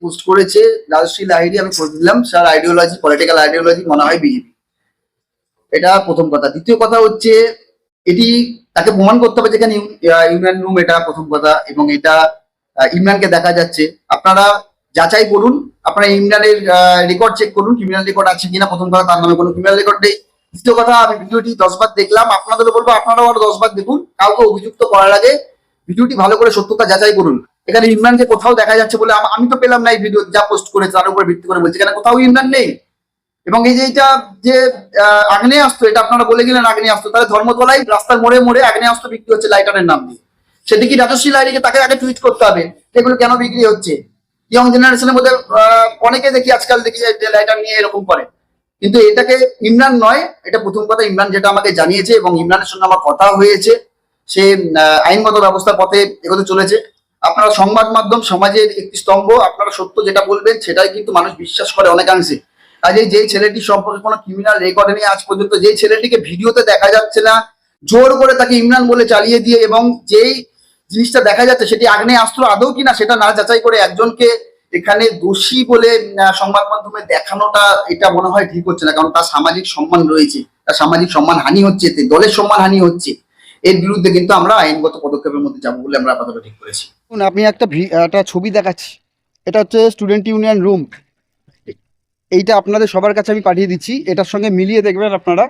Post করেছে রাজশ্রী লাহিড়ি আমি করে দিলাম, স্যার আইডিওলজি পলিটিক্যাল আইডিওলজি মনে হয় বিজেপি এটা প্রথম কথা। দ্বিতীয় কথা হচ্ছে, এটি তাকে প্রমাণ করতে হবে যেখানে ইউ- ইউনিয়ন রুম এটা প্রথম কথা এবং এটা ইমরানকে দেখা যাচ্ছে। আপনারা যাচাই করুন, আপনারা ইমরানের রেকর্ড চেক করুন ক্রিমিনাল রেকর্ড আছে কিনা প্রথম কথা, তার নামে কোনো ক্রিমিনাল রেকর্ড নেই। দ্বিতীয় কথা, আমি ভিডিওটি দশবার দেখলাম, আপনাদেরও বলব, আপনারাও আরও দশবার দেখুন, কাউকে অভিযুক্ত করার আগে ভিডিওটি ভালো করে সত্যতা যাচাই করুন। এখানে ইমরানকে কোথাও দেখা যাচ্ছে বলে আমি তো পেলাম না এই ভিডিও যা পোস্ট করেছে, তার উপর ভিত্তি করে বলছি। এখানে কোথাও ইমরান নেই। এবং এই যে এটা যে আগ্নেয়াস্ত্র, এটা আপনারা বলে গেলেন আগ্নেয়াস্ত্র। তাহলে ধর্মতলায় রাস্তার মোড়ে মোড়ে আগ্নেয়াস্ত্র বিক্রি হচ্ছে লাইটারের নাম দিয়ে। সেটি কি রাজস্বী লাইটিকে তাকে আগে টুইট করতে হবে। এগুলো কেন বিক্রি হচ্ছে? ইয়ং জেনারেশনের মধ্যে অনেকে দেখি আজকাল দেখি যে লাইটার নিয়ে এরকম করে। কিন্তু এটাকে ইমরান নয়, এটা প্রথম কথা ইমরান যেটা আমাকে জানিয়েছে এবং ইমরানের সঙ্গে আমার কথা হয়েছে। সে আইনগত ব্যবস্থার পথে এগোতে চলেছে। আপনারা সংবাদ মাধ্যম সমাজের একটি স্তম্ভ, আপনারা সত্য যেটা বলবেন, সেটাই কিন্তু মানুষ বিশ্বাস করে অনেকাংশে। কাজে যেই ছেলেটি সম্পর্কে কোনো ক্রিমিনাল রেকর্ড নেই আজ পর্যন্ত, যেই ছেলেটিকে ভিডিওতে দেখা যাচ্ছে না, জোর করে তাকে ইমরান বলে চালিয়ে দিয়ে এবং যেই জিনিসটা দেখা যাচ্ছে সেটি আগ্নেয় অস্ত্র আদৌ কিনা সেটা না যাচাই করে একজনকে এখানে দোষী বলে সংবাদ মাধ্যমে দেখানোটা এটা মনে হয় ঠিক হচ্ছে না, কারণ তার সামাজিক সম্মান রয়েছে। তার সামাজিক সম্মান হানি হচ্ছে এতে, দলের সম্মান হানি হচ্ছে। এর বিরুদ্ধে কিন্তু আমরা আইনগত পদক্ষেপের মধ্যে যাব বলে আমরা আপাতত ঠিক করেছি। আমি একটা একটা ছবি দেখাচ্ছি। এটা হচ্ছে স্টুডেন্ট ইউনিয়ন রুম। এইটা আপনাদের সবার কাছে আমি পাঠিয়ে দিচ্ছি। এটার সঙ্গে মিলিয়ে দেখবেন আপনারা।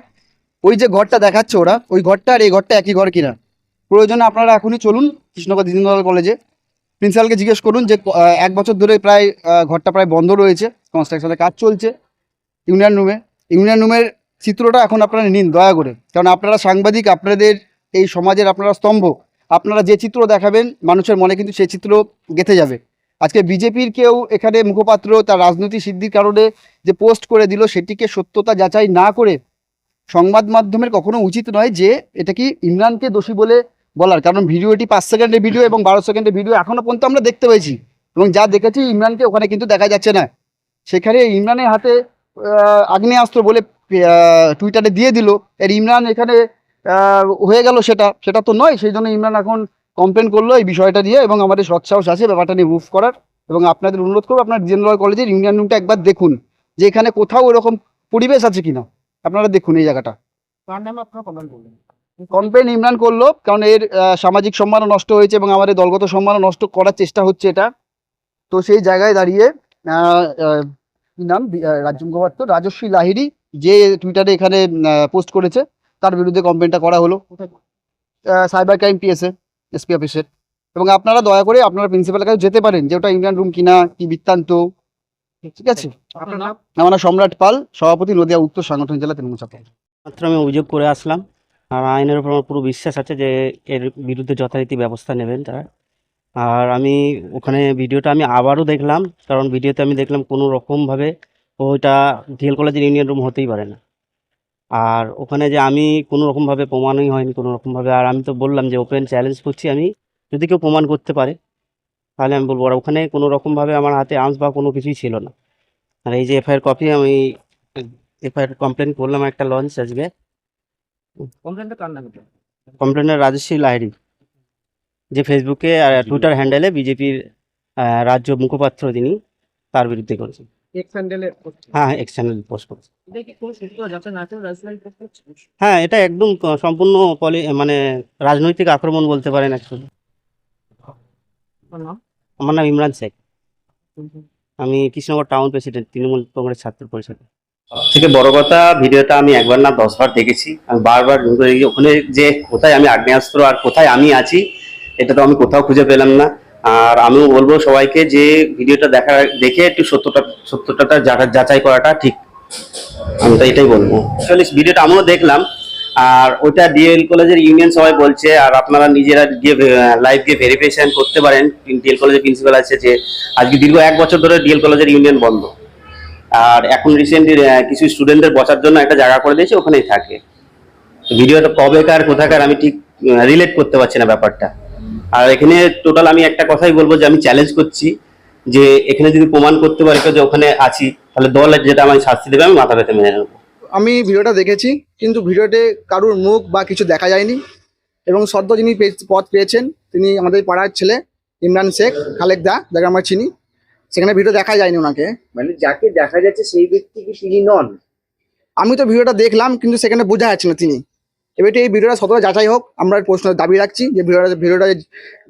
ওই যে ঘরটা দেখাচ্ছে ওরা, ওই ঘরটা আর এই ঘরটা একই ঘর কিনা। প্রয়োজনে আপনারা এখনই চলুন কৃষ্ণগর দিনদয়াল কলেজে। প্রিন্সিপালকে জিজ্ঞেস করুন যে এক বছর ধরে প্রায় ঘরটা প্রায় বন্ধ রয়েছে। কনস্ট্রাকশনের কাজ চলছে ইউনিয়ন রুমে। ইউনিয়ন রুমের চিত্রটা এখন আপনারা নিন, দয়া করে। কারণ আপনারা সাংবাদিক, আপনাদের এই সমাজের আপনারা স্তম্ভ। আপনারা যে চিত্র দেখাবেন, মানুষের মনে কিন্তু সেই চিত্র গেঁথে যাবে। আজকে বিজেপির কেউ এখানে মুখপাত্র, তার রাজনৈতিক সিদ্ধির কারণে যে পোস্ট করে দিল, সেটিকে সত্যতা যাচাই না করে সংবাদ মাধ্যমের কখনো উচিত নয় যে এটা কি ইমরানকে দোষী বলে বলার। কারণ ভিডিওটি পাঁচ সেকেন্ডের ভিডিও এবং বারো সেকেন্ডের ভিডিও এখনও পর্যন্ত আমরা দেখতে পেয়েছি। এবং যা দেখেছি, ইমরানকে ওখানে কিন্তু দেখা যাচ্ছে না। সেখানে ইমরানের হাতে আগ্নেয়াস্ত্র বলে টুইটারে দিয়ে দিল। এর ইমরান এখানে হয়ে গেল সেটা। সেটা তো নয় সেই জন্য ইমরান এখন কমপ্লেন করল এই বিষয়টা নিয়ে এবং আমাদের সৎসাহস আছে ব্যাপারটা নিয়ে মুভ করার। এবং আপনাদের অনুরোধ করব আপনার জেনারেল কলেজের ইউনিয়ন রুমটা একবার দেখুন যে এখানে কোথাও এরকম পরিবেশ আছে কিনা। আপনারা দেখুন এই জায়গাটা। কমপ্লেন ইমরান করল কারণ এর সামাজিক সম্মানও নষ্ট হয়েছে এবং আমাদের দলগত সম্মানও নষ্ট করার চেষ্টা হচ্ছে এটা। তো সেই জায়গায় দাঁড়িয়ে নাম? রাজ্য মুখপাত্র রাজস্বী লাহিড়ী যে টুইটারে এখানে পোস্ট করেছে তার বিরুদ্ধে কমপ্লেনটা করা হলো। সাইবার ক্রাইম পিএসএ এসপি অফিসের এবং আপনারা দয়া করে আপনারা প্রিন্সিপালের কাছে যেতে পারেন যে ওটা ইন্ডিয়ান রুম কিনা কি বৃত্তান্ত। ঠিক আছে? আমার নাম সম্রাট পাল সভাপতি নদিয়া উত্তর সাংগঠনিক জেলা তৃণমূল ছাত্র মাত্র আমি অভিযোগ করে আসলাম। আর আইনের উপর আমার পুরো বিশ্বাস আছে যে এর বিরুদ্ধে যথারীতি ব্যবস্থা নেবেন তারা। আর আমি ওখানে ভিডিওটা আমি আবারও দেখলাম কারণ ভিডিওতে আমি দেখলাম কোনো রকমভাবে ওইটা ডিএল কলেজের ইউনিয়ন রুম হতেই পারে না। আর ওখানে যে আমি কোনো রকমভাবে প্রমাণই হয়নি কোনো রকমভাবে আর আমি তো বললাম যে ওপেন চ্যালেঞ্জ করছি আমি। যদি কেউ প্রমাণ করতে পারে তাহলে আমি বলব। আর ওখানে কোনো রকমভাবে আমার হাতে আর্মস বা কোনো কিছুই ছিল না। আর এই যে এফআইআর কপি আমি এফআইআর কমপ্লেন করলাম একটা লঞ্চ আজকে। কমপ্লেনটা কার নামে? কমপ্লেনের রাজশ্রী লাহিড়ী যে ফেসবুকে আর টুইটার হ্যান্ডেলে বিজেপির রাজ্য মুখপাত্র তিনি তার বিরুদ্ধে করেছেন হ্যাঁ এক্স চ্যানেল পোস্ট করছে? হ্যাঁ এটা একদম সম্পূর্ণ পলি মানে রাজনৈতিক আক্রমণ বলতে পারেন অ্যাকচুয়ালি আমার নাম? ইমরান শেখ। আমি কৃষ্ণনগর টাউন প্রেসিডেন্ট তৃণমূল কংগ্রেস ছাত্র পরিষদ। থেকে বড় কথা ভিডিওটা আমি একবার না দশবার দেখেছি। আমি বারবার ওখানে যে কোথায় আমি আগ্নেয়াস্ত্র আর কোথায় আমি আছি এটা তো আমি কোথাও খুঁজে পেলাম না। আর আমিও বলব সবাইকে যে ভিডিওটা দেখা, দেখে একটু সত্যটা সত্যটা যাচাই করাটা ঠিক। আমি তো এটাই বলব। ভিডিওটা আমিও দেখলাম। আর ওটা ডিএল কলেজের ইউনিয়ন সবাই বলছে, আর আপনারা নিজেরা গিয়ে লাইভ গিয়ে ভেরিফিকেশন করতে পারেন। ডিএল কলেজের প্রিন্সিপাল আছে যে, আজকে দীর্ঘ এক বছর ধরে ডিএল কলেজের ইউনিয়ন বন্ধ। আর এখন রিসেন্টলি কিছু স্টুডেন্টদের বসার জন্য একটা জায়গা করে দিয়েছে, ওখানেই থাকে। ভিডিওটা কবেকার কোথাকার, আমি ঠিক রিলেট করতে পারছি না ব্যাপারটা। আর এখানে টোটাল আমি একটা কথাই বলব যে আমি চ্যালেঞ্জ করছি যে এখানে যদি প্রমাণ করতে পারি যে ওখানে আছি তাহলে দল যেটা আমায় শাস্তি দেবে আমি মাথা পেতে মেনে নেব। আমি ভিডিওটা দেখেছি কিন্তু ভিডিওতে কারুর মুখ বা কিছু দেখা যায়নি। এবং সদ্য যিনি পে- পদ পেয়েছেন তিনি আমাদের পাড়ার ছেলে ইমরান শেখ খালেক দা যাকে আমরা চিনি সেখানে ভিডিও দেখা যায়নি ওনাকে। মানে যাকে দেখা যাচ্ছে সেই ব্যক্তি কি তিনি নন? আমি তো ভিডিওটা দেখলাম কিন্তু সেখানে বোঝা যাচ্ছে না তিনি। এবার এই ভিডিওটা সততা যাচাই হোক আমরা প্রশ্ন দাবি রাখছি যে ভিডিওটা ভিডিওটা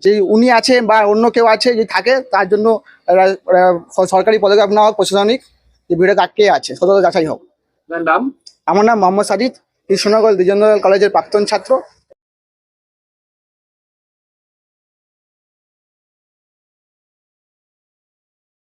যে উনি আছে বা অন্য কেউ আছে যে থাকে তার জন্য সরকারি পদক্ষেপ নেওয়া হোক প্রশাসনিক যে ভিডিওটা কে আছে সততা যাচাই হোক। নাম? আমার নাম মোহাম্মদ সাজিদ কৃষ্ণনগর দ্বিজেন্দ্র কলেজের প্রাক্তন ছাত্র।